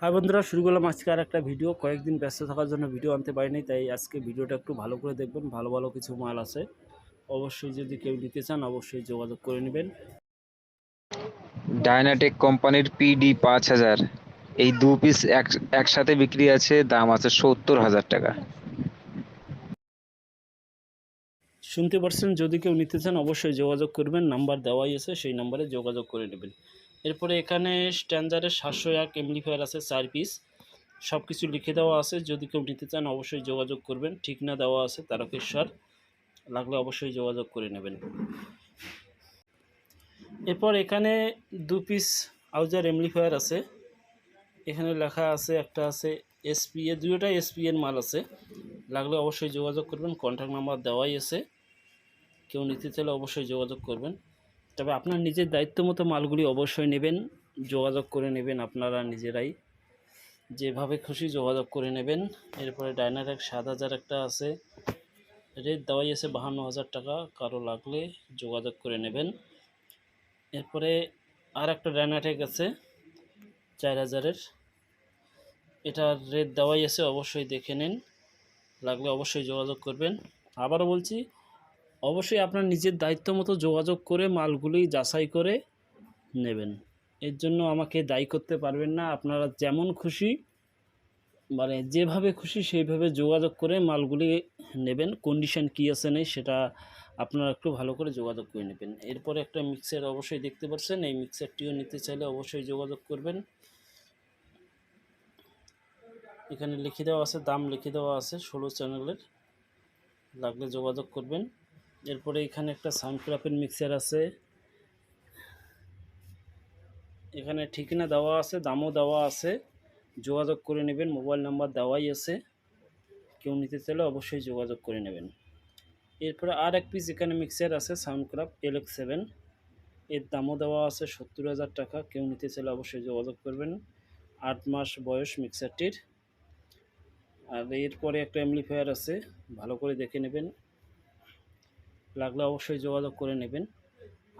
High বন্ধুরা শুরু করলাম আজকে আর একটা ভিডিও। কয়েকদিন ব্যস্ত থাকার জন্য ভিডিও আনতে পারিনি তাই আজকে ভিডিওটা একটু ভালো করে দেখবেন। ভালো ভালো কিছু মাল আছে। অবশ্যই যদি কেউ নিতে চান অবশ্যই যোগাযোগ করে নেবেন। ডায়নাটেক কোম্পানির পিডি পাঁচ হাজার। এই দু পিস এক একসাথে বিক্রি আছে দাম আছে সত্তর হাজার টাকা। শুনতে পারছেন? যদি কেউ নিতে চান অবশ্যই যোগাযোগ করবেন। নাম্বার দেওয়াই আছে সেই নাম্বারে যোগাযোগ করে নেবেন। এরপরে এখানে স্ট্যান্ডার্ডের সাতশো এক এমপ্লিফায়ার আছে চার পিস। সব কিছু লিখে দেওয়া আছে। যদি কেউ নিতে চান, অবশ্যই যোগাযোগ করবেন। ঠিক না দেওয়া আছে তারকেশ্বর, লাগলে অবশ্যই যোগাযোগ করে নেবেন। এরপর এখানে দু পিস আউজার এমপ্লিফায়ার আছে। এখানে লেখা আছে, একটা আছে এসপিএ দুটোটাই এসপি এর মাল আছে। লাগলে অবশ্যই যোগাযোগ করবেন। কন্ট্যাক্ট নাম্বার দেওয়াই আছে। কেউ নিতে চাইলে অবশ্যই যোগাযোগ করবেন। তবে আপনার নিজের দায়িত্ব মতো মালগুলি অবশ্যই নেবেন, যোগাযোগ করে নেবেন আপনারা নিজেরাই। যেভাবে খুশি যোগাযোগ করে নেবেন। এরপরে ডাইনার এক সাত হাজার একটা আছে। রেট দেওয়াই আছে বাহান্ন হাজার টাকা, কারও লাগলে যোগাযোগ করে নেবেন। এরপরে আর একটা ডাইনাটেক আছে, চার হাজারের। এটার রেট দেওয়াই আছে, অবশ্যই দেখে নিন। লাগলে অবশ্যই যোগাযোগ করবেন। আবারও বলছি অবশ্যই আপনার নিজের দায়িত্ব মতো যোগাযোগ করে মালগুলি যাচাই করে নেবেন। এর জন্য আমাকে দায়ী করতে পারবেন না। আপনারা যেমন খুশি মানে যেভাবে খুশি সেইভাবে যোগাযোগ করে মালগুলি নেবেন। কন্ডিশন কী আছে নেই সেটা আপনারা একটু ভালো করে যোগাযোগ করে নেবেন। এরপরে একটা মিক্সার অবশ্যই দেখতে পাচ্ছেন। এই মিক্সারটিও নিতে চাইলে অবশ্যই যোগাযোগ করবেন। এখানে লিখে দেওয়া আছে, দাম লিখে দেওয়া আছে ষোলো চ্যানেলের লাগলে যোগাযোগ করবেন। এরপরে এখানে একটা সাউন্ড ক্রাফের মিক্সার আছে। এখানে ঠিকানা দেওয়া আছে, দামও দেওয়া আছে। যোগাযোগ করে নেবেন, মোবাইল নাম্বার দেওয়াই আছে। কেউ নিতে চাইলে অবশ্যই যোগাযোগ করে নেবেন। এরপরে আর এক পিস এখানে মিক্সার আছে সাউন্ড ক্রাফ এলএক্স সেভেন এর দামও দেওয়া আছে সত্তর হাজার টাকা, কেউ নিতে চাইলে অবশ্যই যোগাযোগ করবেন। আট মাস বয়স মিক্সারটির। আর এরপরে একটা অ্যাম্পলিফায়ার আছে, ভালো করে দেখে নেবেন। লাগলে অবশ্যই যোগাযোগ করে নেবেন।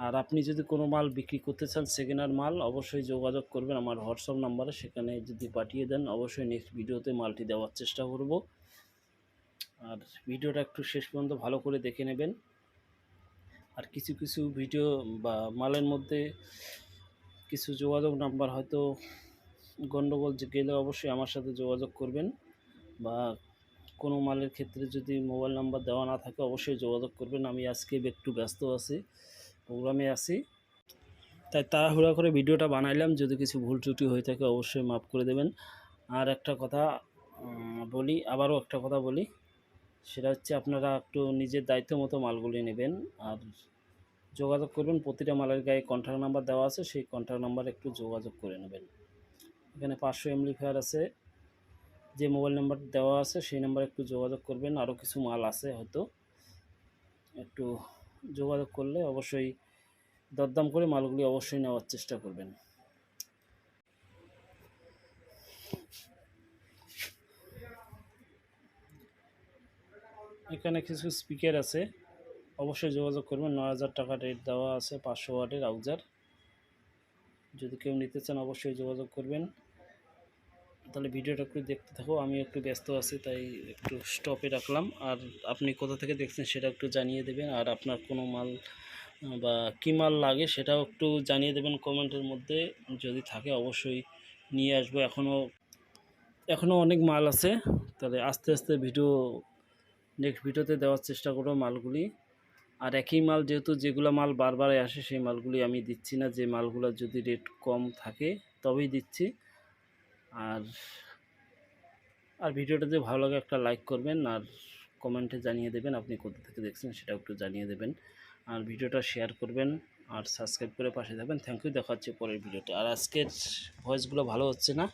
আর আপনি যদি কোনো মাল বিক্রি করতে চান সেকেন্ড মাল, অবশ্যই যোগাযোগ করবেন আমার হোয়াটসঅ্যাপ নাম্বারে। সেখানে যদি পাঠিয়ে দেন, অবশ্যই নেক্সট ভিডিওতে মালটি দেওয়ার চেষ্টা করব। আর ভিডিওটা একটু শেষ পর্যন্ত ভালো করে দেখে নেবেন। আর কিছু কিছু ভিডিও বা মালের মধ্যে কিছু যোগাযোগ নাম্বার হয়তো গণ্ডগোল গেলে অবশ্যই আমার সাথে যোগাযোগ করবেন বা কোনো মালের ক্ষেত্রে যদি মোবাইল নাম্বার দেওয়া না থাকে, অবশ্যই যোগাযোগ করবেন। আমি আজকে একটু ব্যস্ত আছি, প্রোগ্রামে আছি। তাই তাড়াহুড়া করে ভিডিওটা বানাইলাম। যদি কিছু ভুল ত্রুটি হয়ে থাকে, অবশ্যই মাফ করে দেবেন। আর একটা কথা বলি, আবারও একটা কথা বলি। সেটা হচ্ছে আপনারা একটু নিজের দায়িত্ব মতো মালগুলি নেবেন। আর যোগাযোগ করবেন। প্রতিটা মালের গায়ে কন্ট্যাক্ট নাম্বার দেওয়া আছে। সেই কন্ট্যাক্ট নাম্বারে একটু যোগাযোগ করে নেবেন। এখানে পাঁচশো এমপ্লিফায়ার আছে। যে মোবাইল নাম্বার দেওয়া আছে, সেই নাম্বারে একটু যোগাযোগ করবেন। আরও কিছু মাল আছে হয়তো। একটু যোগাযোগ করলে অবশ্যই দরদাম করে মালগুলি অবশ্যই নেওয়ার চেষ্টা করবেন। এখানে কিছু স্পিকার আছে। অবশ্যই যোগাযোগ করবেন। ন হাজার টাকা রেট দেওয়া আছে পাঁচশো ওয়াটের আউজার। যদি কেউ নিতে চান, অবশ্যই যোগাযোগ করবেন। তাহলে ভিডিওটা একটু দেখতে থাকো আমি একটু ব্যস্ত আছি, তাই একটু স্টপে রাখলাম। আর আপনি কোথা থেকে দেখছেন সেটা একটু জানিয়ে দেবেন, আর আপনার কোনো মাল বা কী মাল লাগে সেটাও একটু জানিয়ে দেবেন কমেন্টের মধ্যে। যদি থাকে অবশ্যই নিয়ে আসব। এখনও এখনও অনেক মাল আছে, তাহলে আস্তে আস্তে ভিডিও নেক্সট ভিডিওতে দেওয়ার চেষ্টা করব মালগুলি। আর একই মাল যেহেতু যেগুলো মাল বারবার আসে, সেই মালগুলি আমি দিচ্ছি না। যে মালগুলো যদি রেট কম থাকে, তবেই দিচ্ছি। আর আর ভিডিওটা যদি ভালো লাগে একটা লাইক করবেন আর কমেন্টে জানিয়ে দেবেন আপনি কোথা থেকে দেখছেন সেটা একটু জানিয়ে দেবেন। আর ভিডিওটা শেয়ার করবেন আর সাবস্ক্রাইব করে পাশে থাকবেন। থ্যাংক ইউ দেখা হচ্ছে পরের ভিডিওটা আর আজকের ভয়েসগুলো ভালো হচ্ছে না?